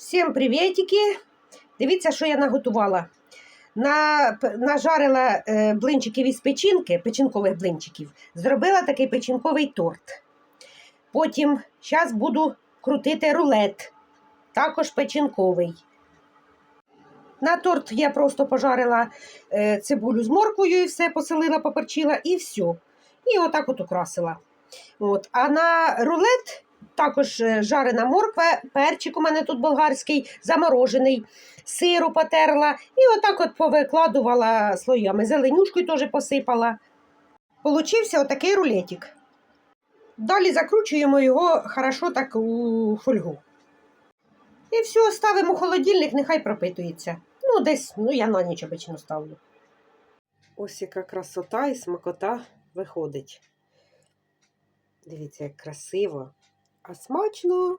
Всім привітики! Дивіться, що я наготувала. На, нажарила е, блинчиків із печінки, печінкових блинчиків, зробила такий печінковий торт. Потім зараз буду крутити рулет, також печінковий. На торт я просто пожарила е, цибулю з морквою і все посолила, поперчила і все. І отак от украсила. От. А на рулет також е, жарена морква, перчик у мене тут болгарський, заморожений, сиру потерла і отак от повикладувала слоями. Зеленюшкою теж посипала. Получився отакий рулетик. Далі закручуємо його хорошо так у фольгу. І все, ставимо у холодильник, нехай пропитується. Ну, десь, ну я на ніч обично ставлю. Ось яка красота і смакота виходить. Дивіться, як красиво, а смачно.